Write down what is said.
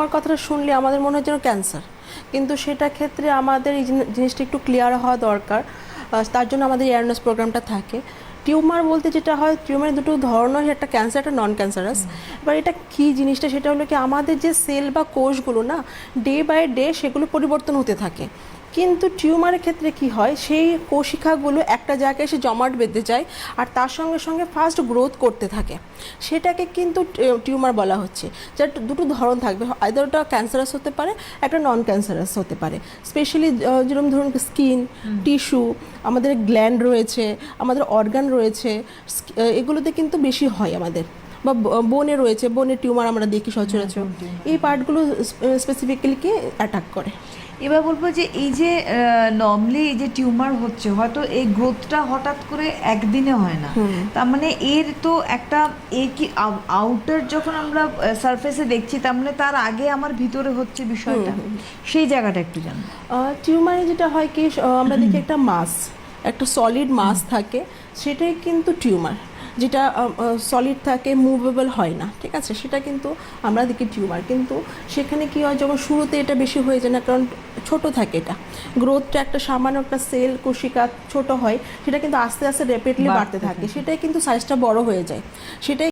Tumour কথাটা শুনলে আমাদের মনে হয় যেন ক্যান্সার কিন্তু সেটা ক্ষেত্রে আমাদের এই জিনিসটা একটু ক্লিয়ার হওয়া দরকার। তার জন্য আমাদের অ্যাওয়ারনেস প্রোগ্রামটা থাকে। টিউমার বলতে যেটা হয়, টিউমারের দুটো ধরন হয়, একটা ক্যান্সার একটা নন ক্যান্সারাস এবার এটা কী জিনিসটা, সেটা হলো কি আমাদের যে সেল বা কোষগুলো না ডে বাই ডে সেগুলো পরিবর্তন হতে থাকে। কিন্তু টিউমারের ক্ষেত্রে কি হয় সেই কোশিকাগুলো একটা জায়গায় এসে জমাট বেঁধে যায় আর তার সঙ্গে সঙ্গে ফাস্ট গ্রোথ করতে থাকে। সেটাকে কিন্তু টিউমার বলা হচ্ছে। যার দুটো ধরন থাকবে। আইদার ওটা ক্যান্সারাস হতে পারে একটা নন ক্যান্সারাস হতে পারে। স্পেশালি যেরকম ধরুন স্কিন টিস্যু আমাদের গ্ল্যান্ড রয়েছে আমাদের অর্গান রয়েছে এগুলোতে কিন্তু বেশি হয় আমাদের। বা বোনে রয়েছে বোনের টিউমার আমরা দেখি সচরাচর। এই পার্টগুলো স্পেসিফিক্যালি কি অ্যাটাক করে? এবার বলব যে এই যে নর্মালি এই যে টিউমার হচ্ছে হয়তো এই গ্রোথটা হঠাৎ করে একদিনে হয় না। তার মানে এর তো একটা এ কি আউটার যখন আমরা সারফেসে দেখছি তার মানে তার আগে আমার ভিতরে হচ্ছে বিষয়টা। সেই জায়গাটা একটু জানো টিউমারে যেটা হয় কি আমরা দেখি একটা মাস একটা সলিড মাস থাকে সেটাই কিন্তু টিউমার। যেটা সলিড থাকে মুভেবল হয় না ঠিক আছে? সেটা কিন্তু আমরা দেখি টিউমার কিন্তু সেখানে কী হয় যখন শুরুতে এটা বেশি হয়ে যায় না কারণ ছোট থাকে এটা। গ্রোথটা একটা সামান্য একটা সেল কোশিকা ছোট হয় সেটা কিন্তু আস্তে আস্তে র্যাপিডলি বাড়তে বাড়তে থাকে। সেটাই কিন্তু সাইজটা বড় হয়ে যায়। সেটাই